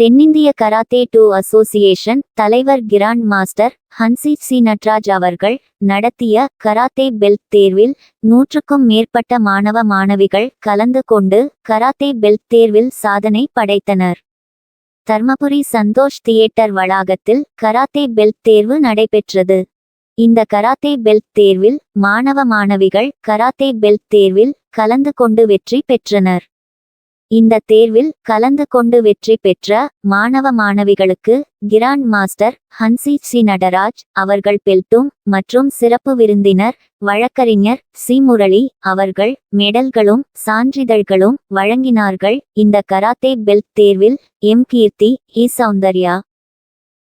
தென்னிந்திய karate two association தலைவர் grand master ஹன்சி சி நட்ராஜ் அவர்கள் நடத்திய கராத்தே பெல்ட் தேர்வில் நூற்றுக்கும் மேற்பட்ட மாணவ மாணவிகள் கலந்து கொண்டு கராத்தே பெல்ட் தேர்வில் சாதனை படைத்தனர். தர்மபுரி சந்தோஷ் தியேட்டர் வளாகத்தில் கராத்தே பெல்ட் தேர்வு நடைபெற்றது. இந்த கராத்தே பெல்ட் தேர்வில் மாணவ மாணவிகள் கராத்தே பெல்ட் தேர்வில் கலந்து கொண்டு வெற்றி பெற்றனர். இந்த தேர்வில் கலந்து கொண்டு வெற்றி பெற்ற மாணவ மாணவிகளுக்கு கிராண்ட் மாஸ்டர் ஹன்சி சி நடராஜ் அவர்கள் பெல்ட்டும் மற்றும் சிறப்பு விருந்தினர் வழக்கறிஞர் சி முரளி அவர்கள் மெடல்களும் சான்றிதழ்களும் வழங்கினார்கள். இந்த கராத்தே பெல்ட் தேர்வில் M Keerthi E Soundarya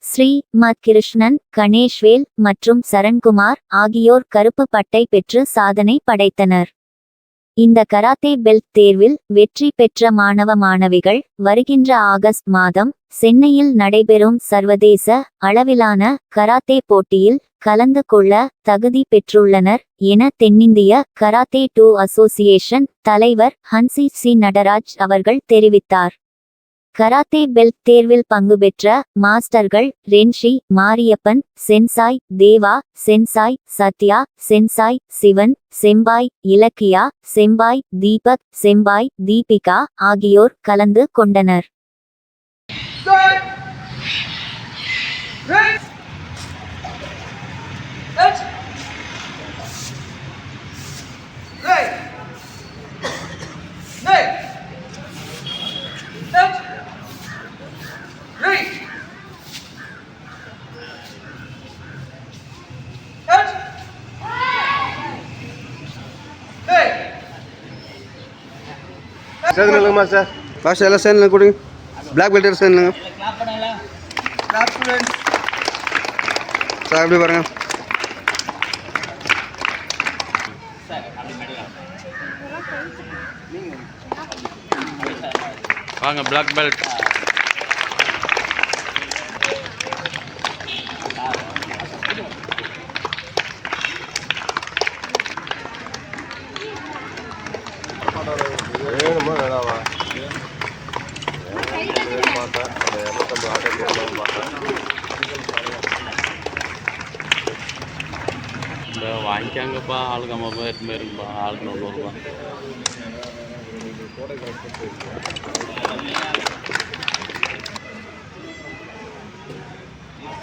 Sri M Krishnan Ganeshvel மற்றும் சரண்குமார் ஆகியோர் கருப்பு பட்டை பெற்று சாதனை படைத்தனர். இந்த கராத்தே பெல்ட் தேர்வில் வெற்றி பெற்ற மாணவ மாணவிகள் வருகின்ற ஆகஸ்ட் மாதம் சென்னையில் நடைபெறும் சர்வதேச அளவிலான கராத்தே போட்டியில் கலந்து கொள்ள தகுதி பெற்றுள்ளனர் என தென்னிந்திய கராத்தே டூ அசோசியேஷன் தலைவர் ஹன்சி சி நடராஜ் அவர்கள் தெரிவித்தார். கராத்தே பெல்ட் தேர்வில் பங்கு பெற்ற மாஸ்டர்கள் Renshi Mariyappan sensei Deva sensei Sathya sensei Sivan senpai Ilakkiya senpai Deepak senpai Deepika ஆகியோர் கலந்து கொண்டனர். சேர்ந்து சார். மாஸ்டர் எல்லாம் சேர்ந்து கொடுங்க. பிளாக் பெல்ட் சேர்ந்து சார் எப்படி பாருங்க. வாங்க பிளாக் பெல்ட் வாங்கிக்காங்கப்பா ஆளுக்கு ஐம்பது ரூபாய் எட்டு பேருக்குப்பா ஆளுக்கு நூறுரூவா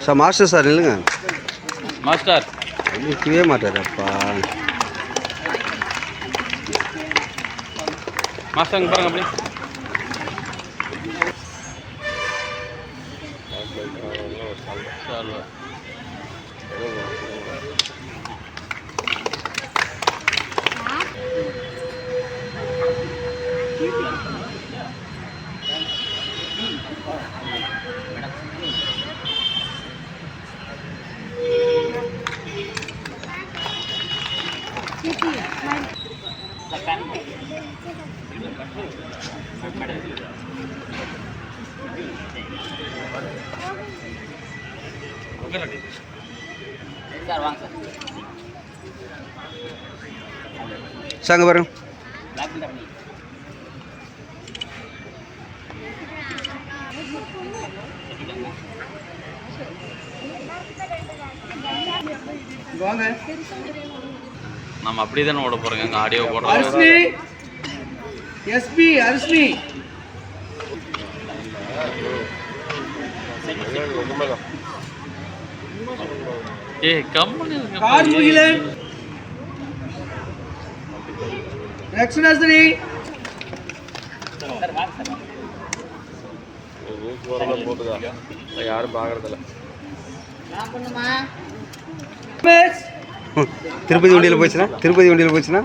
சார் மாஸ்டர் சார் நில்லுங்க. மாஸ்டர். நிற்கவே மாட்டாரப்பா. மாஸ்டர் இங்கே பாருங்க அப்படி. சரி. சார் அங்கே பாருங்க வாங்க நம்ம அப்படி தானே ஓட போகிறோங்க எங்கள் ஆடியோ போடுறோம் அரிசி எஸ்பி அரிசி ஏ கம்மனு கார்முகிலன் ரக்ஷணாஸ்திரி யாரும் பார்க்கறதில்ல. திருப்பதி வண்டியில் போச்சுன்னா திருப்பதி வண்டியில் போச்சுன்னா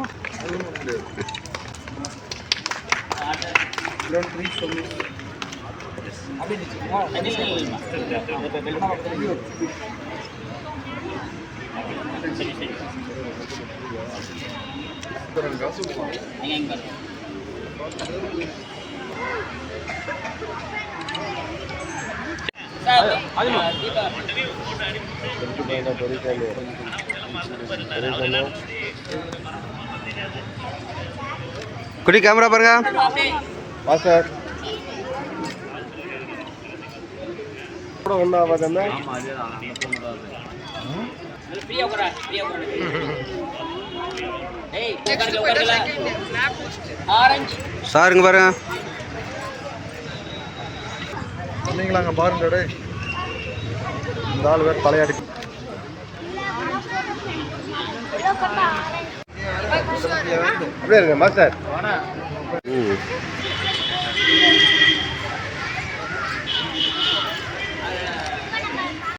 குடி கேமரா பாருங்க. மாஸ்டர் கூட ஒன்றும் அந்த அது. சாருங்க பாருங்க. நீங்களா அங்கே பாருங்க டேய். இந்த ஆள் வேறு தலையாடி. அப்படியே இருங்க மாஸ்டர்.